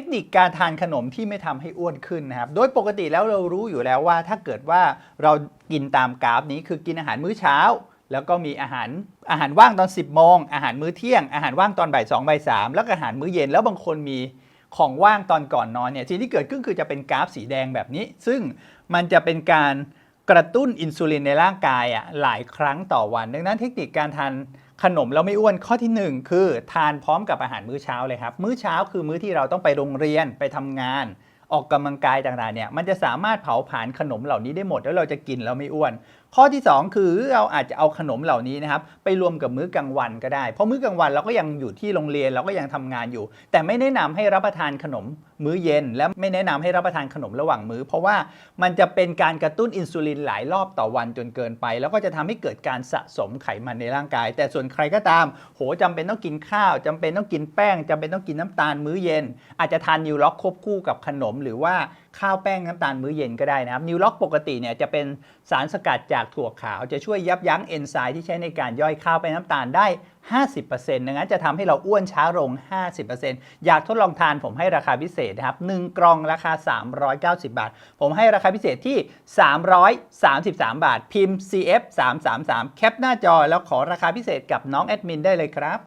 คนิคการทานขนมที่ไม่ทำให้อ้วนขึ้นนะครับโดยปกติแล้วเรารู้อยู่แล้วว่า ถ้าเกิดว่าเรากินตามกราฟนี้คือกินอาหารมื้อเช้า แล้วก็มีอาหารอาหารว่างตอน 10โมงอาหารมื้อเที่ยงอาหารว่างตอนบ่ายสองบ่ายสามแล้วก็อาหารมื้อเย็นแล้วบางคนมีของว่างตอนก่อนนอนเนี่ยสิ่งที่เกิดขึ้นคือจะเป็นกราฟสีแดงแบบนี้ ซึ่งมันจะเป็นการกระตุ้นอินซูลินในร่างกายอะหลายครั้งต่อวัน ดังนั้นเทคนิคการทาน ขนมแล้วไม่อ้วนข้อที่หนึ่งคือ ทานพร้อมกับอาหารมื้อเช้าเลยครับ มื้อเช้าคือมื้อที่เราต้องไปโรงเรียนไปทำงาน ออกกำลังกายต่างๆเนี่ยมันจะสามารถเผาผลาญขนมเหล่านี้ได้หมดแล้วเราจะกินแล้วไม่อ้วน ข้อที่ 2 คือเราอาจจะเอาขนมเหล่านี้นะครับไปรวมกับมื้อกลางวันก็ได้ เพราะมื้อกลางวันเราก็ยังอยู่ที่โรงเรียนเราก็ยังทำงานอยู่ แต่ไม่แนะนำให้รับประทานขนมมื้อเย็น และไม่แนะนำให้รับประทานขนมระหว่างมื้อ เพราะว่ามันจะเป็นการกระตุ้นอินซูลินหลายรอบต่อวันจนเกินไป แล้วก็จะทำให้เกิดการสะสมไขมันในร่างกาย แต่ส่วนใครก็ตาม โหจำเป็นต้องกินข้าวจำเป็นต้องกินแป้งจำเป็นต้องกินน้ำตาลมื้อเย็น อาจจะทานนิวล็อกควบคู่กับขนมหรือว่าข้าวแป้งน้ำตาลมื้อเย็นก็ได้นะครับนิวล็อกปกติเนี่ยจะเป็นสารสกัดจากถั่วขาวจะช่วยยับยั้งเอนไซม์ที่ใช้ในการย่อยข้าวแป้งน้ำตาลได้ 50%ดังนั้นจะทำให้เราอ้วนช้าลง 50%อยากทดลองทานผมให้ราคาพิเศษนะครับ1กล่องราคา 390 บาท ผมให้ราคาพิเศษที่ 333 บาท พิมพ์ CF 333แคปหน้าจอแล้วขอราคาพิเศษกับน้องแอดมินได้เลยครับ